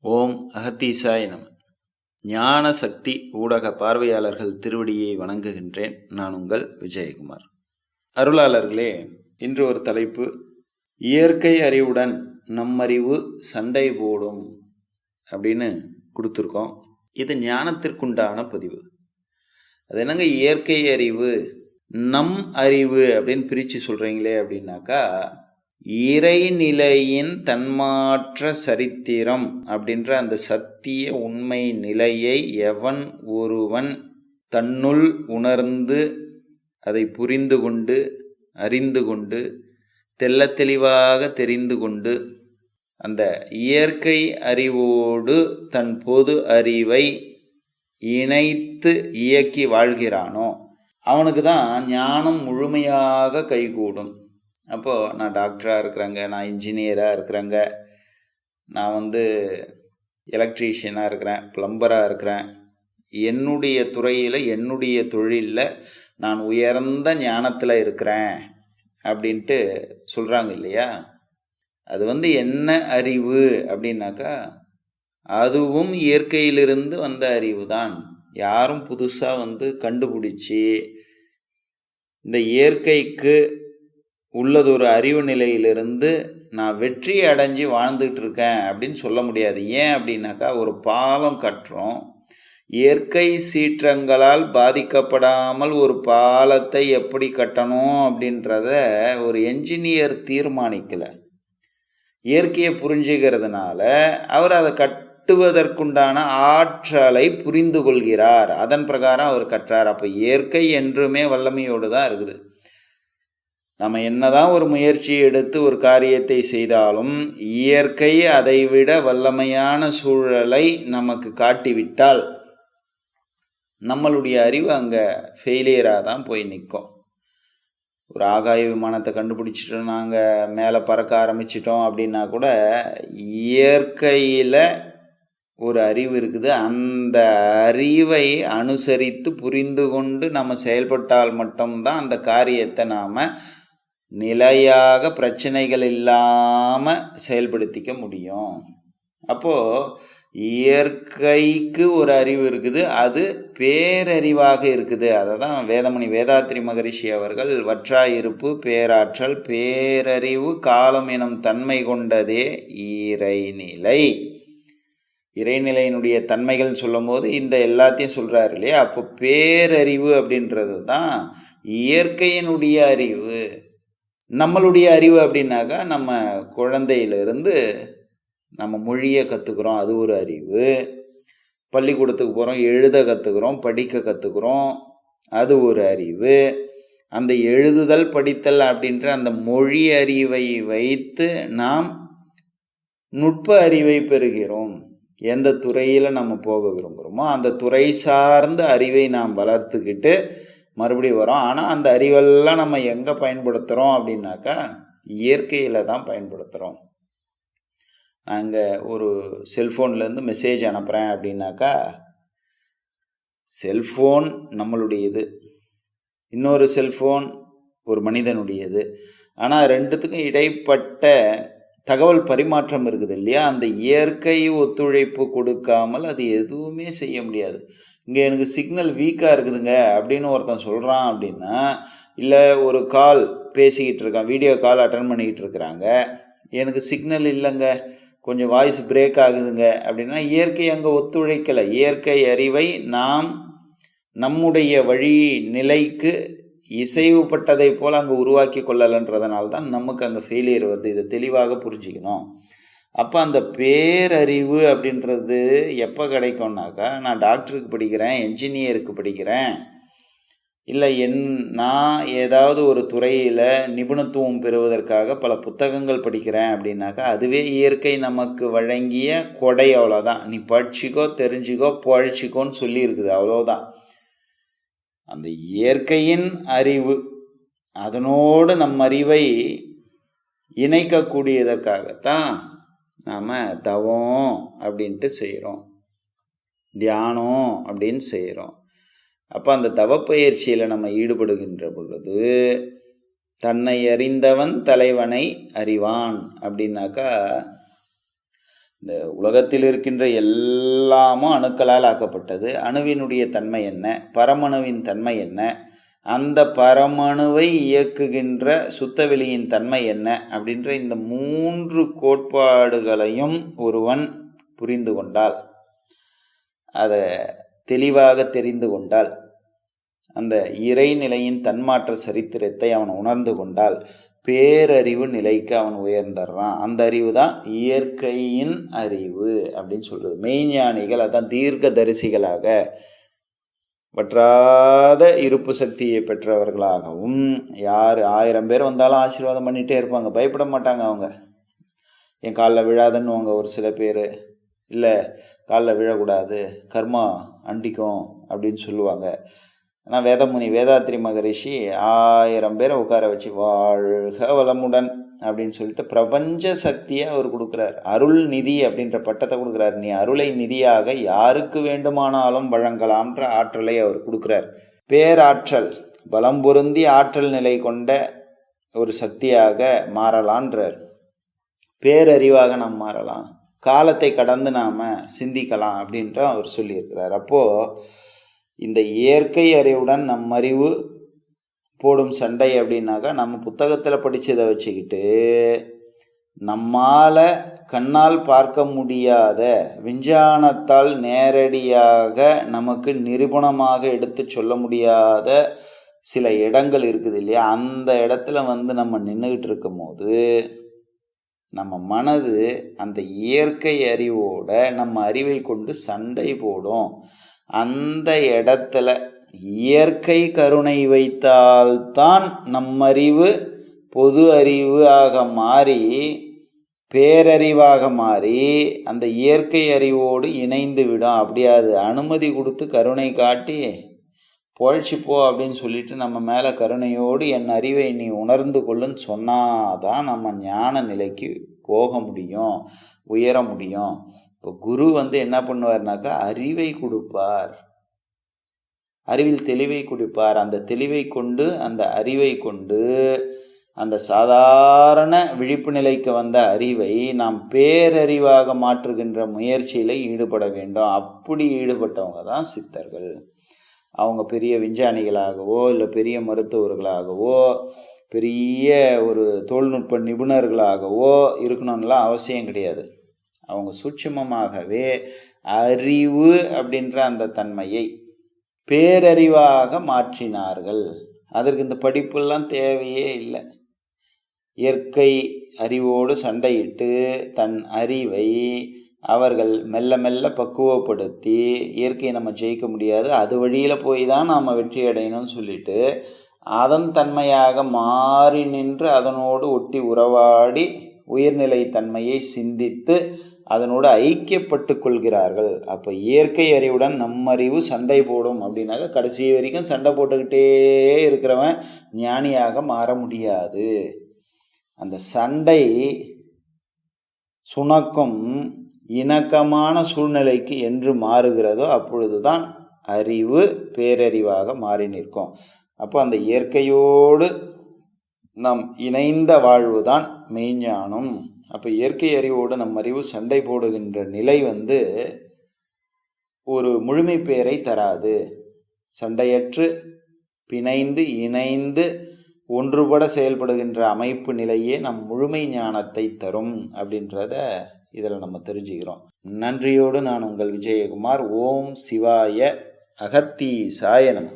ஓம் அகத்தீசாய நம. ஞான சக்தி ஊடக பார்வையாளர்கள் திருவடியை வணங்குகின்றேன். நான் உங்கள் விஜயகுமார். அருளாளர்களே இன்று ஒரு தலைப்பு இயற்கை அறிவுடன் நம்மறிவு சண்டை போடும் அப்படின்னு கொடுத்துருக்கோம். இது ஞானத்திற்குண்டான பதிவு. அது என்னங்க இயற்கை அறிவு நம் அறிவு அப்படின்னு பிரித்து சொல்கிறீங்களே அப்படின்னாக்கா இறைநிலையின் தன்மாற்ற சரித்திரம் அப்படின்ற அந்த சத்திய உண்மை நிலையை எவன் ஒருவன் தன்னுள் உணர்ந்து அதை புரிந்து கொண்டு அறிந்து கொண்டு தெல்ல தெளிவாக தெரிந்து கொண்டு அந்த இயற்கை அறிவோடு தன் பொது அறிவை இணைத்து இயக்கி வாழ்கிறானோ அவனுக்கு தான் ஞானம் முழுமையாக கைகூடும். அப்போது நான் டாக்டராக இருக்கிறேங்க நான் இன்ஜினியராக இருக்கிறேங்க. நான் வந்து எலக்ட்ரீஷியனாக இருக்கிறேன் ப்ளம்பராக இருக்கிறேன். என்னுடைய துறையில் என்னுடைய தொழிலில் நான் உயர்ந்த ஞானத்தில் இருக்கிறேன் அப்படின்ட்டு சொல்கிறாங்க இல்லையா? அது வந்து என்ன அறிவு அப்படின்னாக்கா அதுவும் இயற்கையிலிருந்து வந்த அறிவு தான். யாரும் புதுசாக வந்து கண்டுபிடிச்சி இந்த இயற்கைக்கு உள்ளது ஒரு அறிவு நிலையிலிருந்து நான் வெற்றி அடைஞ்சு வாழ்ந்துட்டு இருக்கேன் அப்படின்னு சொல்ல முடியாது. ஏன் அப்படின்னாக்கா ஒரு பாலம் கட்டுறோம். இயற்கை சீற்றங்களால் பாதிக்கப்படாமல் ஒரு பாலத்தை எப்படி கட்டணும் அப்படின்றத ஒரு என்ஜினியர் தீர்மானிக்கலை. இயற்கையை புரிஞ்சுக்கிறதுனால அவர் அதை கட்டுவதற்குண்டான ஆற்றலை புரிந்து கொள்கிறார் அதன் பிரகாரம் அவர் கட்டுறார் அப்போ இயற்கை என்றுமே வல்லமையோடு தான் இருக்குது. நம்ம என்னதான் ஒரு முயற்சி எடுத்து ஒரு காரியத்தை செய்தாலும் இயற்கை அதைவிட வல்லமையான சூழலை நமக்கு காட்டிவிட்டால் நம்மளுடைய அறிவு அங்கே ஃபெயிலியராக தான் போய் நிற்கும். ஒரு ஆகாய விமானத்தை கண்டுபிடிச்சிட்டோம் நாங்கள் மேலே பறக்க ஆரம்பிச்சிட்டோம் அப்படின்னா கூட இயற்கையில் ஒரு அறிவு இருக்குது. அந்த அறிவை அனுசரித்து புரிந்து கொண்டு நம்ம செயல்பட்டால் மட்டும்தான் அந்த காரியத்தை நாம் நிலையாக பிரச்சனைகள் இல்லாமல் செயல்படுத்திக்க முடியும். அப்போது இயற்கைக்கு ஒரு அறிவு இருக்குது அது பேரறிவாக இருக்குது. அதை தான் வேதமணி வேதாத்ரி மகரிஷி அவர்கள் வற்றாயிருப்பு பேராற்றல் பேரறிவு காலம் எனும் தன்மை கொண்டதே இறைநிலை. இறைநிலையினுடைய தன்மைகள் சொல்லும்போது இந்த எல்லாத்தையும் சொல்கிறாரு இல்லையா? அப்போ பேரறிவு அப்படின்றது தான் இயற்கையினுடைய அறிவு. நம்மளுடைய அறிவு அப்படின்னாக்கா நம்ம குழந்தையிலிருந்து நம்ம மொழியை கற்றுக்குறோம் அது ஒரு அறிவு. பள்ளிக்கூடத்துக்கு போகிறோம் எழுத கற்றுக்குறோம் படிக்க கற்றுக்குறோம் அது ஒரு அறிவு. அந்த எழுதுதல் படித்தல் அப்படின்ற அந்த மொழி அறிவை வைத்து நாம் நுட்ப அறிவை பெறுகிறோம். எந்த துறையில் நம்ம போக விரும்புகிறோமோ அந்த துறை சார்ந்த அறிவை நாம் வளர்த்துக்கிட்டு மறுபடியும் வரும். ஆனால் அந்த அறிவெல்லாம் நம்ம எங்கே பயன்படுத்துகிறோம் அப்படின்னாக்கா இயற்கையில் தான் பயன்படுத்துகிறோம் நாங்கள் ஒரு செல்ஃபோன்லேருந்து மெசேஜ் அனுப்புகிறேன் அப்படின்னாக்கா செல்ஃபோன் நம்மளுடையது. இன்னொரு செல்ஃபோன் ஒரு மனிதனுடையது. ஆனால் ரெண்டுத்துக்கும் இடைப்பட்ட தகவல் பரிமாற்றம் இருக்குது இல்லையா? அந்த இயற்கை ஒத்துழைப்பு கொடுக்காமல் அது எதுவுமே செய்ய முடியாது. இங்கே எனக்கு சிக்னல் வீக்காக இருக்குதுங்க அப்படின்னு ஒருத்தன் சொல்கிறான் அப்படின்னா இல்லை ஒரு கால் பேசிக்கிட்டு இருக்கான் வீடியோ கால் அட்டன் பண்ணிக்கிட்டு இருக்கிறாங்க. எனக்கு சிக்னல் இல்லைங்க. கொஞ்சம் வாய்ஸ் பிரேக் ஆகுதுங்க அப்படின்னா இயற்கை அங்கே ஒத்துழைக்கலை. இயற்கை அறிவை நாம் நம்முடைய வழி நிலைக்கு இசைவுப்பட்டதை போல் அங்கே உருவாக்கி கொள்ளலைன்றதுனால தான் நமக்கு அங்கே ஃபெயிலியர் வருது. இதை தெளிவாக புரிஞ்சுக்கணும். அப்போ அந்த பேரறிவு அப்படின்றது எப்போ கிடைக்கும்னாக்கா நான் டாக்டருக்கு படிக்கிறேன் என்ஜினியருக்கு படிக்கிறேன். இல்லை என் நான் ஏதாவது ஒரு துறையில் நிபுணத்துவம் பெறுவதற்காக பல புத்தகங்கள் படிக்கிறேன் அப்படின்னாக்கா அதுவே இயற்கை நமக்கு வழங்கிய கொடை அவ்வளோதான் நீ படிச்சிக்கோ தெரிஞ்சுக்கோ பழிச்சிக்கோன்னு சொல்லியிருக்குது அவ்வளோதான் அந்த இயற்கையின் அறிவு அதனோடு நம் அறிவை இணைக்கக்கூடியதற்காகத்தான் நாம் தவம் அப்படின்ட்டு செய்கிறோம் தியானம் அப்படின்னு செய்கிறோம் அப்போ அந்த தவப்பயிற்சியில் நம்ம ஈடுபடுகின்ற பொழுது தன்னை அறிந்தவன் தலைவனை அறிவான் அப்படின்னாக்கா இந்த உலகத்தில் இருக்கின்ற எல்லாமும் அணுக்களால் ஆக்கப்பட்டது. அணுவினுடைய தன்மை என்ன? பரமணுவின் தன்மை என்ன? அந்த பரமணுவை இயக்குகின்ற சுத்தவெளியின் தன்மை என்ன அப்படின்ற இந்த மூன்று கோட்பாடுகளையும் ஒருவன் புரிந்து கொண்டால் அதை தெளிவாக தெரிந்து கொண்டால் அந்த இறைநிலையின் தன்மாற்ற சரித்திரத்தை அவன் உணர்ந்து கொண்டால் பேரறிவு நிலைக்கு அவன் உயர்ந்துடுறான் அந்த அறிவு தான் இயற்கையின் அறிவு அப்படின்னு சொல்கிறது மெய்ஞானிகள் அதான் தீர்க்க தரிசிகளாக வற்றாத இருப்பு சக்தியை பெற்றவர்களாகவும் யார் ஆயிரம் பேர் வந்தாலும் ஆசீர்வாதம் பண்ணிகிட்டே இருப்பாங்க. பயப்பட மாட்டாங்க அவங்க. என் காலில் விழாதுன்னுவாங்க ஒரு சில பேர். இல்லை காலில் விழக்கூடாது. கர்மா அண்டிக்கும் அப்படின்னு சொல்லுவாங்க. ஆனால் வேதமுனி வேதாத்ரி மகரிஷி ஆயிரம் பேரை உட்கார வச்சு வாழ்க வளமுடன். அப்படின்னு சொல்லிட்டு பிரபஞ்ச சக்தியை அவர் கொடுக்குறார். அருள் நிதி அப்படின்ற பட்டத்தை கொடுக்குறார். நீ அருளை நிதியாக யாருக்கு வேண்டுமானாலும் வழங்கலாம்ன்ற ஆற்றலை அவர் கொடுக்குறார். பேராற்றல் பலம் பொருந்தி ஆற்றல் நிலை கொண்ட ஒரு சக்தியாக மாறலான்றார். பேரறிவாக நாம் மாறலாம். காலத்தை கடந்து நாம் சிந்திக்கலாம் அப்படின்ற அவர் சொல்லியிருக்கிறார். அப்போது இந்த இயற்கை அறிவுடன் நம் அறிவு போடும் சண்டை அப்படின்னாக்கா நம்ம புத்தகத்தில் படித்ததை வச்சுக்கிட்டு நம்மால் கண்ணால் பார்க்க முடியாத விஞ்ஞானத்தால் நேரடியாக நமக்கு நிரூபணமாக எடுத்து சொல்ல முடியாத சில இடங்கள் இருக்குது இல்லையா? அந்த இடத்துல வந்து நம்ம நின்றுக்கிட்டு இருக்கும் போது நம்ம மனது அந்த இயற்கை அறிவோட நம்ம அறிவை கொண்டு சண்டை போடும். அந்த இடத்துல இயற்கை கருணை வைத்தால்தான் நம்மறிவு பொது அறிவாக மாறி பேரறிவாக மாறி அந்த இயற்கை அறிவோடு இணைந்து விடும். அப்படியாது அனுமதி கொடுத்து கருணை காட்டி பொழைச்சி போ அப்படின்னு சொல்லிட்டு நம்ம மேலே கருணையோடு என் அறிவை நீ உணர்ந்து கொள்ளுன்னு சொன்னாதான் நம்ம ஞான நிலைக்கு போக முடியும் உயர முடியும். இப்போ குரு வந்து என்ன பண்ணுவார்னாக்கா அறிவை கொடுப்பார். அறிவில் தெளிவை கொடுப்பார். அந்த தெளிவை கொண்டு அந்த அறிவை கொண்டு அந்த சாதாரண விழிப்பு நிலைக்கு வந்த அறிவை நாம் பேரறிவாக மாற்றுகின்ற முயற்சியில் ஈடுபட வேண்டும். அப்படி ஈடுபட்டவங்க தான் சித்தர்கள். அவங்க பெரிய விஞ்ஞானிகளாகவோ இல்லை பெரிய மருத்துவர்களாகவோ பெரிய ஒரு தொழில்நுட்ப நிபுணர்களாகவோ இருக்கணும்லாம் அவசியம் கிடையாது. அவங்க சூட்சமமாகவே அறிவு அப்படின்ற அந்த தன்மையை பேரறிவாக மாற்றினார்கள். அதற்கு இந்த படிப்பெல்லாம் தேவையே இல்லை. இயற்கை அறிவோடு சண்டையிட்டு தன் அறிவை அவர்கள் மெல்ல மெல்ல பக்குவப்படுத்தி இயற்கையை நம்ம ஜெயிக்க முடியாது. அது வழியில் போய் தான் நாம் வெற்றி அடையணும்னு சொல்லிட்டு அதன் தன்மையாக மாறி நின்று அதனோடு ஒட்டி உறவாடி உயர்நிலை தன்மையை சிந்தித்து அதனோடு ஐக்கியப்பட்டு கொள்கிறார்கள். அப்போ இயற்கை அறிவுடன் நம்ம அறிவு சண்டை போடும் அப்படின்னாக்க கடைசி வரைக்கும் சண்டை போட்டுக்கிட்டே இருக்கிறவன் ஞானியாக மாற முடியாது. அந்த சண்டை சுணக்கம் இணக்கமான சூழ்நிலைக்கு என்று மாறுகிறதோ அப்பொழுது தான் அறிவு பேரறிவாக மாறி நிற்கும். அப்போ அந்த இயற்கையோடு நாம் இணைந்த வாழ்வு தான் மெய்ஞானம். அப்போ இயற்கை அறிவோடு நம் அறிவு சண்டை போடுகின்ற நிலை வந்து ஒரு முழுமை பெயரை தராது. சண்டையற்று பிணைந்து இணைந்து ஒன்றுபட செயல்படுகின்ற அமைப்பு நிலையே நம் முழுமை ஞானத்தை தரும் அப்படின்றத இதில் நம்ம தெரிஞ்சுக்கிறோம். நன்றியோடு நான் உங்கள் விஜயகுமார். ஓம் சிவாய அகத்தி சாயனம்